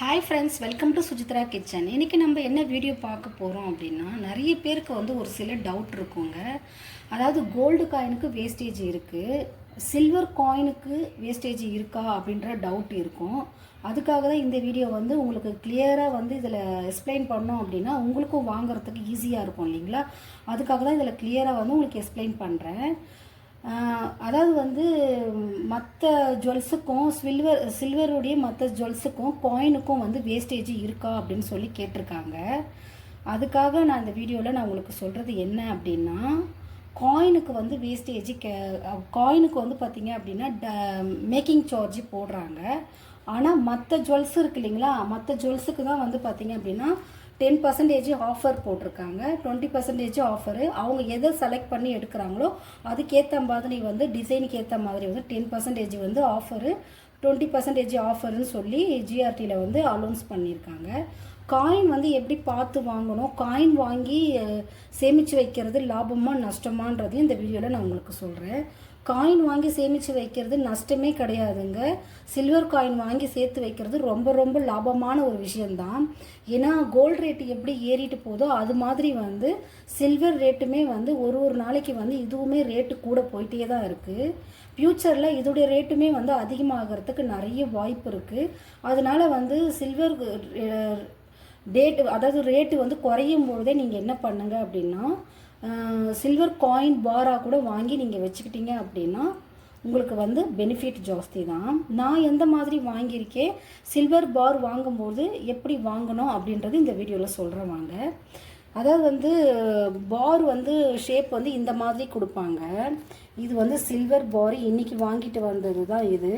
Hi friends welcome to Sujithra kitchen இன்றைக்கி நம்ம என்ன வீடியோ பார்க்க போகிறோம் அப்படின்னா நிறைய பேருக்கு வந்து ஒரு சில டவுட் இருக்குங்க. அதாவது கோல்டு காயினுக்கு வேஸ்டேஜ் இருக்குது சில்வர் காயினுக்கு வேஸ்டேஜ் இருக்கா அப்படின்ற டவுட் இருக்கும். அதுக்காக தான் இந்த வீடியோ வந்து உங்களுக்கு கிளியராக வந்து இதில் எக்ஸ்பிளைன் பண்ணோம் அப்படின்னா உங்களுக்கும் வாங்குறதுக்கு ஈஸியாக இருக்கும் இல்லைங்களா? அதுக்காக தான் இதில் கிளியராக வந்து உங்களுக்கு எக்ஸ்பிளைன் பண்ணுறேன் அதாவது வந்து மற்ற ஜுவல்ஸுக்கும் சில்வர் சில்வருடைய மற்ற ஜுவல்ஸுக்கும் காயினுக்கும் வந்து வேஸ்டேஜ் இருக்கா அப்படின்னு சொல்லி கேட்டிருக்காங்க. அதுக்காக நான் இந்த வீடியோவில் நான் உங்களுக்கு சொல்கிறது என்ன அப்படின்னா காயினுக்கு வந்து வேஸ்டேஜ் கே காயினுக்கு வந்து பார்த்தீங்க அப்படின்னா ட மேக்கிங் சார்ஜ் போடுறாங்க. ஆனால் மற்ற ஜுவல்ஸ் இருக்கு இல்லைங்களா மற்ற ஜுவல்ஸுக்கு தான் வந்து பார்த்திங்க அப்படின்னா டென் பர்சன்டேஜ் ஆஃபர் போட்டிருக்காங்க. டுவெண்ட்டி பர்சன்டேஜ் ஆஃபரு அவங்க எதை செலக்ட் பண்ணி எடுக்கிறாங்களோ அதுக்கேற்ற மாதிரி வந்து டிசைனுக்கு ஏற்ற மாதிரி வந்து டென் பர்சன்டேஜ் வந்து ஆஃபரு டுவெண்ட்டி பர்சன்டேஜ் ஆஃபர்னு சொல்லி ஜிஆர்டியில் வந்து அலௌன்ஸ் பண்ணியிருக்காங்க. காயின் வந்து எப்படி பார்த்து வாங்கணும்? காயின் வாங்கி சேமித்து சேமிச்சு வைக்கிறது லாபமாக நஷ்டமான்றதையும் இந்த வீடியோவில் நான் உங்களுக்கு சொல்கிறேன் காயின் வாங்கி சேமித்து வைக்கிறது நஷ்டமே கிடையாதுங்க. சில்வர் காயின் வாங்கி சேர்த்து வைக்கிறது ரொம்ப ரொம்ப லாபமான ஒரு விஷயந்தான் ஏன்னா கோல்டு ரேட்டு எப்படி ஏறிட்டு போதோ அது மாதிரி வந்து சில்வர் ரேட்டுமே வந்து ஒரு ஒரு நாளைக்கு வந்து இதுவுமே ரேட்டு கூட போயிட்டே தான் இருக்குது ஃப்யூச்சரில் இதோடைய ரேட்டுமே வந்து அதிகமாகிறதுக்கு நிறைய வாய்ப்பு இருக்குது அதனால் வந்து சில்வர் டேட்டு அதாவது ரேட்டு வந்து குறையும் பொழுதே நீங்கள் என்ன பண்ணுங்க அப்படின்னா சில்வர் காயின் பாராக கூட வாங்கி நீங்கள் வச்சுக்கிட்டீங்க அப்படின்னா உங்களுக்கு வந்து பெனிஃபிட் ஜாஸ்தி தான். நான் எந்த மாதிரி வாங்கியிருக்கேன்? சில்வர் பார் வாங்கும்போது எப்படி வாங்கணும் அப்படின்றது இந்த வீடியோவில் சொல்கிறேன் வாங்க. அதாவது வந்து பார் வந்து ஷேப் வந்து இந்த மாதிரி கொடுப்பாங்க. இது வந்து சில்வர் பார் இன்னைக்கு வாங்கிட்டு வந்தது தான் இது.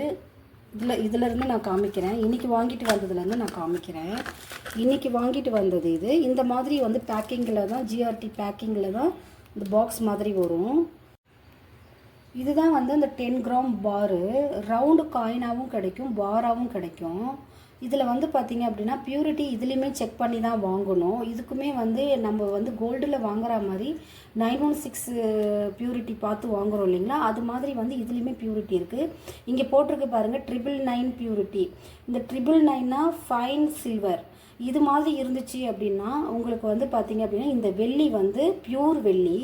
இதில் இதிலேருந்து நான் காமிக்கிறேன். இன்றைக்கி வாங்கிட்டு வந்ததுலேருந்து நான் காமிக்கிறேன். இன்றைக்கி வாங்கிட்டு வந்தது இது. இந்த மாதிரி வந்து பேக்கிங்கில் தான் ஜிஆர்டி பேக்கிங்கில் தான் இந்த பாக்ஸ் மாதிரி வரும். இதுதான் வந்து அந்த டென் கிராம் பாரு ரவுண்டு காயினாகவும் கிடைக்கும் பாராகவும் கிடைக்கும். இதில் வந்து பார்த்தீங்க அப்படின்னா ப்யூரிட்டி இதுலேயுமே செக் பண்ணி தான் வாங்கணும். இதுக்குமே வந்து நம்ம வந்து கோல்டில் வாங்குற மாதிரி நைன் ஒன் சிக்ஸ் ப்யூரிட்டி பார்த்து வாங்குறோம் இல்லைங்களா? அது மாதிரி வந்து இதுலேயுமே ப்யூரிட்டி இருக்குது இங்கே போட்டிருக்கு பாருங்கள் ட்ரிபிள் நைன் பியூரிட்டி இந்த ட்ரிபிள் நைன்னா ஃபைன் சில்வர் இது மாதிரி இருந்துச்சு அப்படின்னா உங்களுக்கு வந்து பார்த்திங்க அப்படின்னா இந்த வெள்ளி வந்து பியூர் வெள்ளி.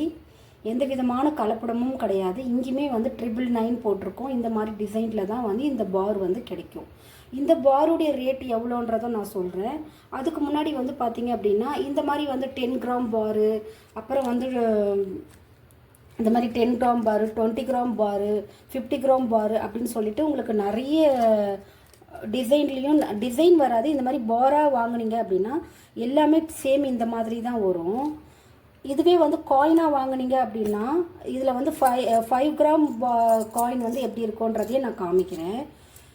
எந்த விதமான கலப்படமும் கிடையாது. இங்கேயுமே வந்து ட்ரிபிள் நைன் போட்டிருக்கோம். இந்த மாதிரி டிசைனில் தான் வந்து இந்த பார் வந்து கிடைக்கும். இந்த பாருடைய ரேட் எவ்வளோன்றதை நான் சொல்கிறேன் அதுக்கு முன்னாடி வந்து பார்த்தீங்க அப்படின்னா இந்த மாதிரி வந்து டென் கிராம் பாரு அப்புறம் வந்து இந்த மாதிரி ten gram bar twenty gram bar fifty gram bar அப்படின்னு சொல்லிட்டு உங்களுக்கு நிறைய டிசைன்லேயும் டிசைன் வராது. இந்த மாதிரி பாராக வாங்குனீங்க அப்படின்னா எல்லாமே சேம் இந்த மாதிரி தான் வரும். இதுவே வந்து காயினாக வாங்குனீங்க அப்படின்னா இதில் வந்து five five gram bar coin வந்து எப்படி இருக்குன்றதையே நான் காமிக்கிறேன்.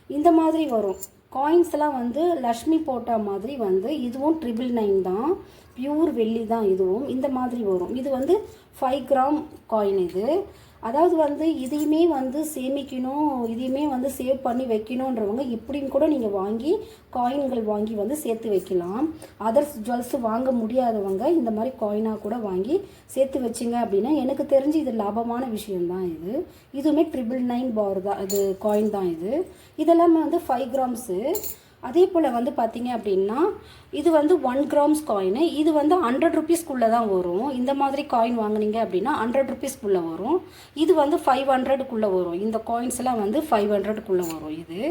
இந்த மாதிரி வரும். காயின்ஸ்லாம் வந்து லக்ஷ்மி போட்டா மாதிரி வந்து இதுவும் ட்ரிபிள் நைன் தான். பியூர் வெள்ளி தான் இதுவும். இந்த மாதிரி வரும். இது வந்து ஃபைவ் கிராம் காயின் இது. அதாவது வந்து இதையுமே வந்து சேமிக்கணும் இதையுமே வந்து சேவ் பண்ணி வைக்கணுன்றவங்க இப்படின்னு கூட நீங்கள் வாங்கி காயின்கள் வாங்கி வந்து சேர்த்து வைக்கலாம். அதர்ஸ் ஜுவல்ஸ் வாங்க முடியாதவங்க இந்த மாதிரி காயினாக கூட வாங்கி சேர்த்து வச்சிங்க அப்படின்னா எனக்கு தெரிஞ்சு இது லாபமான விஷயம்தான் இது. இதுவுமே ட்ரிபிள் நைன் பார் தான் இது காயின் தான் இது. இதெல்லாமே வந்து ஃபைவ் கிராம்ஸு அதே போல் வந்து பார்த்தீங்க அப்படின்னா இது வந்து ஒன் கிராம்ஸ் காயின் இது வந்து ஹண்ட்ரட் ருபீஸ்க்குள்ளே தான் வரும். இந்த மாதிரி காயின் வாங்குனீங்க அப்படின்னா ஹண்ட்ரட் ருபீஸ்க்குள்ளே வரும். இது வந்து ஃபைவ் ஹண்ட்ரடுக்குள்ளே வரும். இந்த காயின்ஸ்லாம் வந்து ஃபைவ் ஹண்ட்ரடுக்குள்ளே வரும் இது.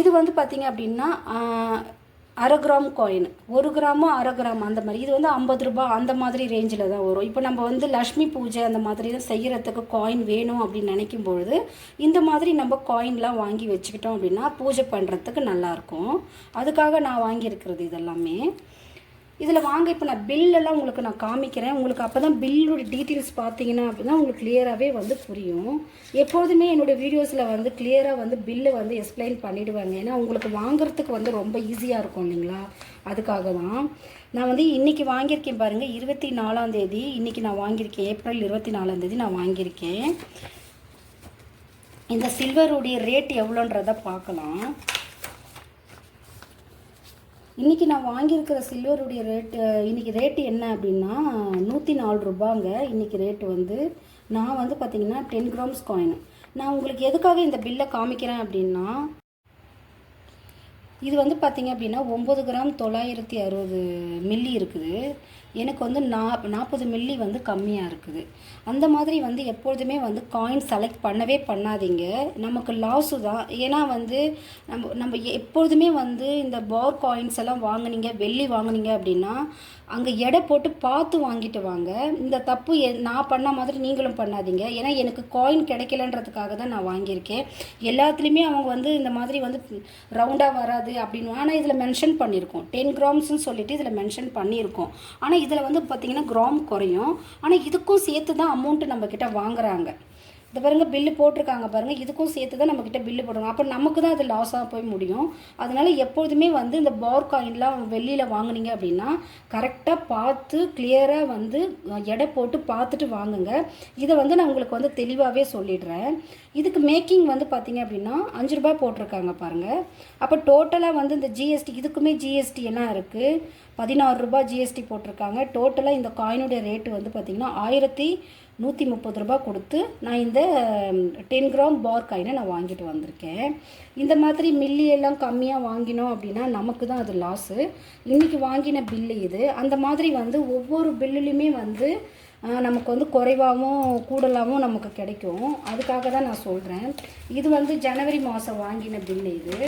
இது வந்து பார்த்தீங்க அப்படின்னா அரை கிராம் காயின் ஒரு கிராமு அரை கிராம் அந்த மாதிரி. இது வந்து ஐம்பது ரூபாய் அந்த மாதிரி ரேஞ்சில் தான் வரும். இப்போ நம்ம வந்து லக்ஷ்மி பூஜை அந்த மாதிரி தான் செய்கிறதுக்கு காயின் வேணும் அப்படின்னு நினைக்கும் பொழுது இந்த மாதிரி நம்ம காயின்லாம் வாங்கி வச்சுக்கிட்டோம் அப்படின்னா பூஜை பண்ணுறதுக்கு நல்லாயிருக்கும் அதுக்காக நான் வாங்கியிருக்கிறது இதெல்லாமே. இதில் வாங்க இப்போ நான் பில்லெல்லாம் உங்களுக்கு நான் காமிக்கிறேன். உங்களுக்கு அப்போ தான் பில்லோட டீட்டெயில்ஸ் பார்த்தீங்கன்னா அப்படின்னா உங்களுக்கு கிளியராகவே வந்து புரியும். எப்போதுமே என்னோடய வீடியோஸில் வந்து கிளியராக வந்து பில்லு வந்து எக்ஸ்பிளைன் பண்ணிவிடுவாங்க ஏன்னா உங்களுக்கு வாங்குறதுக்கு வந்து ரொம்ப ஈஸியாக இருக்கும் இல்லைங்களா? அதுக்காக தான் நான் வந்து இன்றைக்கி வாங்கியிருக்கேன் பாருங்கள் இருபத்தி நாலாந்தேதி இன்றைக்கி நான் வாங்கியிருக்கேன். ஏப்ரல் இருபத்தி நாலாந்தேதி நான் வாங்கியிருக்கேன். இந்த சில்வருடைய ரேட் எவ்வளோன்றதை பார்க்கலாம். இன்றைக்கி நான் வாங்கியிருக்கிற சில்வருடைய ரேட்டு இன்றைக்கி ரேட்டு என்ன அப்படின்னா நூற்றி நாலு ரூபாங்க. இன்றைக்கி ரேட்டு வந்து நான் வந்து பார்த்திங்கன்னா டென் கிராம்ஸ் காயின் நான் உங்களுக்கு எதுக்காக இந்த பில்லை காமிக்கிறேன் அப்படின்னா இது வந்து பார்த்தீங்க அப்படின்னா ஒம்பது கிராம் தொள்ளாயிரத்தி அறுபது மில்லி இருக்குது. எனக்கு வந்து நா நாற்பது மில்லி வந்து கம்மியாக இருக்குது. அந்த மாதிரி வந்து எப்பொழுதுமே வந்து காயின் செலக்ட் பண்ணவே பண்ணாதீங்க. நமக்கு லாஸு தான். ஏன்னா வந்து நம்ம நம்ம எப்பொழுதுமே வந்து இந்த பார் காயின்ஸ் எல்லாம் வாங்கினீங்க வெள்ளி வாங்குனீங்க அப்படின்னா அங்கே எடை போட்டு பார்த்து வாங்கிட்டு வாங்க. இந்த தப்பு எ- நான் பண்ண மாதிரி நீங்களும் பண்ணாதீங்க. ஏன்னா எனக்கு காயின் கிடைக்கலன்றதுக்காக தான் நான் வாங்கியிருக்கேன். எல்லாத்துலேயுமே அவங்க வந்து இந்த மாதிரி வந்து ரவுண்டாக வராது அப்படின்னு. ஆனால் இதில் மென்ஷன் பண்ணியிருக்கோம். டென் கிராம்ஸ்னு சொல்லிட்டு இதில் மென்ஷன் பண்ணியிருக்கோம். ஆனால் இதில் வந்து பார்த்திங்கன்னா கிராம் குறையும். ஆனால் இதுக்கும் சேர்த்து தான் அமௌண்ட்டு நம்மக்கிட்ட வாங்குறாங்க. இந்த பாருங்கள் பில்லு போட்டிருக்காங்க பாருங்கள் இதுக்கும் சேர்த்து தான் நம்மக்கிட்ட பில்லு போடுவாங்க அப்போ நமக்கு தான் அது லாஸாக போய் முடியும். அதனால எப்பொழுதுமே வந்து இந்த பார் காயின்லாம் வெளியில் வாங்குனீங்க அப்படின்னா கரெக்டாக பார்த்து கிளியராக வந்து எடை போட்டு பார்த்துட்டு வாங்குங்க. இதை வந்து நான் உங்களுக்கு வந்து தெளிவாகவே சொல்லிடுறேன். இதுக்கு மேக்கிங் வந்து பார்த்தீங்க அப்படின்னா அஞ்சு ரூபாய் போட்டிருக்காங்க பாருங்கள் அப்போ டோட்டலாக வந்து இந்த ஜிஎஸ்டி இதுக்குமே ஜிஎஸ்டி எல்லாம் இருக்குது பதினாறு ரூபாய் ஜிஎஸ்டி போட்டிருக்காங்க. டோட்டலாக இந்த காயினுடைய ரேட்டு வந்து பார்த்திங்கன்னா ஆயிரத்தி நூற்றி முப்பது ரூபாய் கொடுத்து நான் இந்த டென் கிராம் பார் காயினை நான் வாங்கிட்டு வந்திருக்கேன். இந்த மாதிரி மில்லி எல்லாம் கம்மியாக வாங்கினோம் அப்படின்னா நமக்கு தான் அது லாஸு இன்றைக்கி வாங்கின பில்லு இது. அந்த மாதிரி வந்து ஒவ்வொரு பில்லுலையுமே வந்து நமக்கு வந்து குறைவாகவும் கூடலாகவும் நமக்கு கிடைக்கும். அதுக்காக தான் நான் சொல்கிறேன் இது வந்து ஜனவரி மாதம் வாங்கின பில்லு இது.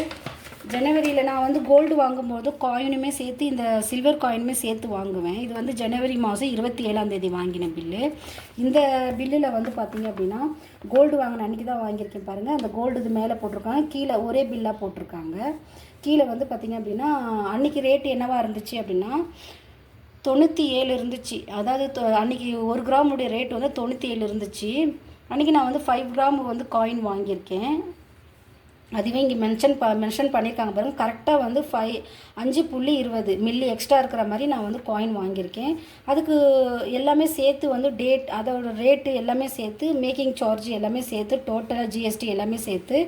ஜனவரியில் நான் வந்து கோல்டு வாங்கும்போது காயினுமே சேர்த்து இந்த சில்வர் காயினுமே சேர்த்து வாங்குவேன். இது வந்து ஜனவரி மாதம் இருபத்தி ஏழாம் தேதி வாங்கின பில்லு இந்த பில்லில் வந்து பார்த்தீங்க அப்படின்னா கோல்டு வாங்கின அன்றைக்கி தான் வாங்கியிருக்கேன் பாருங்கள் அந்த கோல்டு இது மேலே போட்டிருக்காங்க. கீழே ஒரே பில்லாக போட்டிருக்காங்க. கீழே வந்து பார்த்தீங்க அப்படின்னா அன்றைக்கி ரேட்டு என்னவாக இருந்துச்சு அப்படின்னா தொண்ணூற்றி ஏழு இருந்துச்சு. அதாவது தொ- அன்னைக்கு ஒரு கிராமுடைய ரேட் வந்து தொண்ணூற்றி ஏழு இருந்துச்சு. அன்றைக்கி நான் வந்து ஃபைவ் கிராம் வந்து காயின் வாங்கியிருக்கேன். அதுவே இங்கே மென்ஷன் ப மென்ஷன் பண்ணியிருக்காங்க பாருங்கள் கரெக்டாக வந்து ஃபைவ் அஞ்சு புள்ளி இருபது மில்லி எக்ஸ்ட்ரா இருக்கிற மாதிரி நான் வந்து காயின் வாங்கியிருக்கேன். அதுக்கு எல்லாமே சேர்த்து வந்து டேட் அதோட ரேட்டு எல்லாமே சேர்த்து மேக்கிங் சார்ஜ் எல்லாமே சேர்த்து டோட்டலாக ஜிஎஸ்டி எல்லாமே சேர்த்து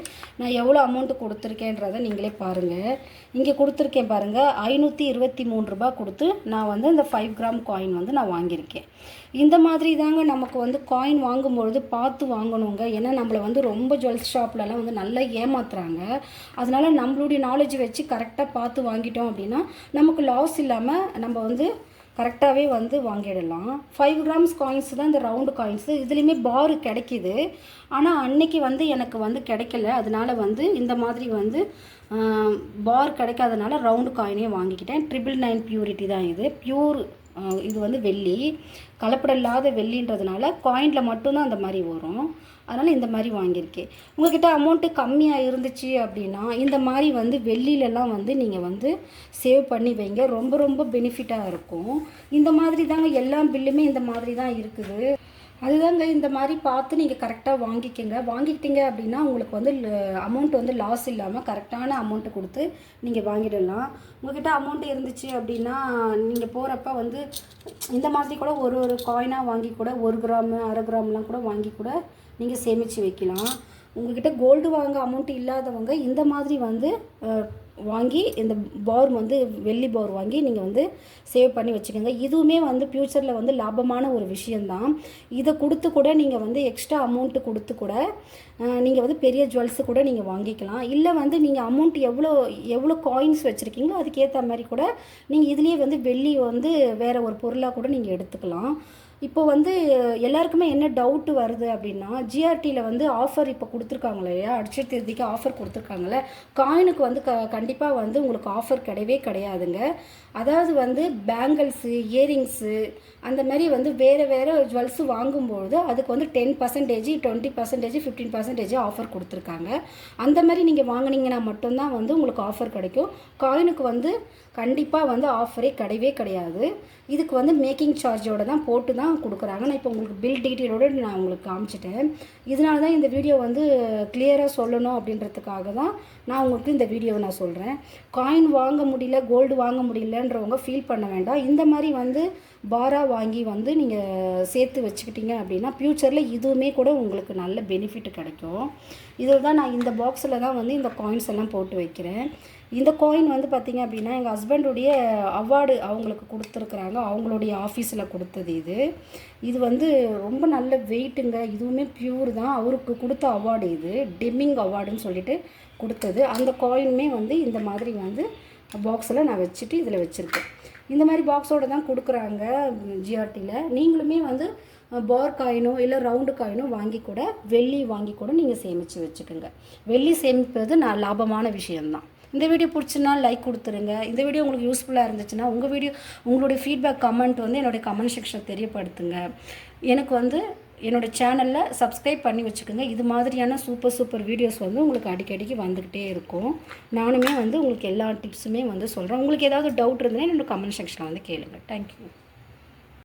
நான் எவ்வளோ அமௌண்ட்டு கொடுத்துருக்கேன்றதை நீங்களே பாருங்கள் இங்கே கொடுத்துருக்கேன் பாருங்கள் ஐநூற்றி இருபத்தி மூணு ரூபாய் கொடுத்து நான் வந்து இந்த ஃபைவ் கிராம் காயின் வந்து நான் வாங்கியிருக்கேன். இந்த மாதிரி தாங்க நமக்கு வந்து காயின் வாங்கும்பொழுது பார்த்து வாங்கணுங்க. ஏன்னா நம்மளை வந்து ரொம்ப ஜுவல்ஸ் ஷாப்லலாம் வந்து நல்லா ஏமாத்துறாங்க அதனால் நம்மளுடைய நாலேஜ் வச்சு கரெக்டாக பார்த்து வாங்கிட்டோம் அப்படின்னா நமக்கு லாஸ் இல்லாமல் நம்ம வந்து கரெக்டாகவே வந்து வாங்கிடலாம். ஃபைவ் கிராம்ஸ் காயின்ஸ் தான் இந்த ரவுண்டு காயின்ஸு இதுலேயுமே பார் கிடைக்கிது. ஆனால் அன்னைக்கு வந்து எனக்கு வந்து கிடைக்கல. அதனால வந்து இந்த மாதிரி வந்து பார் கிடைக்காதனால ரவுண்டு காயினே வாங்கிக்கிட்டேன். ட்ரிபிள் நைன் பியூரிட்டி தான் இது. பியூர் இது வந்து வெள்ளி. கலப்படம் இல்லாத வெள்ளின்றதுனால காயினில் மட்டும்தான் அந்த மாதிரி வரும். அதனால் இந்த மாதிரி வாங்கியிருக்கேன் உங்கள்கிட்ட அமௌண்ட்டு கம்மியாக இருந்துச்சு அப்படின்னா இந்த மாதிரி வந்து வெள்ளிலலாம் வந்து நீங்கள் வந்து சேவ் பண்ணி வைங்க. ரொம்ப ரொம்ப பெனிஃபிட்டாக இருக்கும். இந்த மாதிரி தாங்க எல்லா பில்லுமே இந்த மாதிரி தான் இருக்குது. அதுதாங்க இந்த மாதிரி பார்த்து நீங்கள் கரெக்டாக வாங்கிக்கங்க. வாங்கிக்கிட்டீங்க அப்படின்னா உங்களுக்கு வந்து அமௌண்ட் வந்து லாஸ் இல்லாமல் கரெக்டான அமௌண்ட்டு கொடுத்து நீங்கள் வாங்கிடலாம். உங்கள்கிட்ட அமௌண்ட் இருந்துச்சு அப்படின்னா நீங்கள் போகிறப்ப வந்து இந்த மாதிரி கூட ஒரு ஒரு காயினாக வாங்கி கூட ஒரு கிராமு அரை கிராம்லாம் கூட வாங்கி கூட நீங்கள் சேமித்து வைக்கலாம். உங்ககிட்ட கோல்டு வாங்க அமௌண்ட் இல்லாதவங்க இந்த மாதிரி வந்து வாங்கி இந்த பவுர் வந்து வெள்ளி பவுர் வாங்கி நீங்கள் வந்து சேவ் பண்ணி வச்சுக்கோங்க. இதுவுமே வந்து ஃப்யூச்சரில் வந்து லாபமான ஒரு விஷயந்தான் இதை கொடுத்து கூட நீங்கள் வந்து எக்ஸ்ட்ரா அமௌண்ட்டு கொடுத்து கூட நீங்கள் வந்து பெரிய ஜுவல்ஸு கூட நீங்கள் வாங்கிக்கலாம். இல்லை வந்து நீங்கள் அமௌண்ட் எவ்வளோ எவ்வளோ காயின்ஸ் வச்சுருக்கீங்களோ அதுக்கேற்ற மாதிரி கூட நீங்கள் இதுலேயே வந்து வெள்ளி வந்து வேறு ஒரு பொருளாக கூட நீங்கள் எடுத்துக்கலாம். இப்போ வந்து எல்லாருக்குமே என்ன டவுட்டு வருது அப்படின்னா ஜிஆர்டியில் வந்து ஆஃபர் இப்போ கொடுத்துருக்காங்க இல்லையா அடிச்ச தேதிக்கு ஆஃபர் கொடுத்துருக்காங்கல்ல காயினுக்கு வந்து க கண்டிப்பாக வந்து உங்களுக்கு ஆஃபர் கிடையவே கிடையாதுங்க. அதாவது வந்து பேங்கிள்ஸு இயரிங்ஸு அந்த மாதிரி வந்து வேறு வேறு ஜுவல்ஸு வாங்கும்பொழுது அதுக்கு வந்து ten percentage twenty percentage fifteen percentage offer கொடுத்துருக்காங்க. அந்த மாதிரி நீங்கள் வாங்குனீங்கன்னா மட்டும்தான் வந்து உங்களுக்கு ஆஃபர் கிடைக்கும். காயினுக்கு வந்து கண்டிப்பாக வந்து ஆஃபரே கிடையவே கிடையாது. இதுக்கு வந்து மேக்கிங் சார்ஜோட தான் போட்டு தான் கொடுக்குறாங்க. நான் இப்போ உங்களுக்கு பில் டீட்டெயிலோட நான் உங்களுக்கு காமிச்சிட்டேன். இதனால தான் இந்த வீடியோ வந்து கிளியராக சொல்லணும் அப்படின்றதுக்காக தான் நான் உங்களுக்கு இந்த வீடியோவை நான் சொல்கிறேன் காயின் வாங்க முடியல கோல்டு வாங்க முடியலன்றவங்க ஃபீல் பண்ண வேண்டாம். இந்த மாதிரி வந்து பாராக வாங்கி வந்து நீங்கள் சேர்த்து வச்சுக்கிட்டீங்க அப்படின்னா ஃப்யூச்சரில் இதுவுமே கூட உங்களுக்கு நல்ல பெனிஃபிட் கிடைக்கும். இதில் தான் நான் இந்த பாக்ஸில் தான் வந்து இந்த காயின்ஸ் எல்லாம் போட்டு வைக்கிறேன். இந்த காயின் வந்து பார்த்திங்க அப்படின்னா எங்கள் ஹஸ்பண்டுடைய அவார்டு அவங்களுக்கு கொடுத்துருக்குறாங்க. அவங்களுடைய ஆஃபீஸில் கொடுத்தது இது. இது வந்து ரொம்ப நல்ல வெயிட்டுங்க இதுவுமே பியூர் தான். அவருக்கு கொடுத்த அவார்டு இது. டெம்மிங் அவார்டுன்னு சொல்லிட்டு கொடுத்தது. அந்த காயினுமே வந்து இந்த மாதிரி வந்து பாக்ஸில் நான் வச்சுட்டு இதில் வச்சுருக்கேன். இந்த மாதிரி பாக்ஸோடு தான் கொடுக்குறாங்க ஜிஆர்டியில் நீங்களுமே வந்து பார் காயினோ இல்லை ரவுண்டு காயினோ வாங்கி கூட வெள்ளி வாங்கி கூட நீங்கள் சேமித்து வச்சுக்கோங்க. வெள்ளி சேமிப்பது நான் லாபமான விஷயம்தான். இந்த வீடியோ பிடிச்சினா லைக் கொடுத்துருங்க. இந்த வீடியோ உங்களுக்கு யூஸ்ஃபுல்லாக இருந்துச்சுன்னா உங்கள் வீடியோ உங்களுடைய ஃபீட்பேக் கமெண்ட் வந்து என்னுடைய கமெண்ட் செக்ஷன் தெரியப்படுத்துங்க. எனக்கு வந்து என்னோடய சேனலில் சப்ஸ்கிரைப் பண்ணி வச்சுக்கோங்க. இது மாதிரியான சூப்பர் சூப்பர் வீடியோஸ் வந்து உங்களுக்கு அடிக்கடிக்கு வந்துக்கிட்டே இருக்கும். நானுமே வந்து உங்களுக்கு எல்லா டிப்ஸுமே வந்து சொல்கிறேன் உங்களுக்கு ஏதாவது டவுட் இருந்ததுன்னா என்னோடய கமெண்ட் செக்ஷனில் வந்து கேளுங்கள் தேங்க்யூ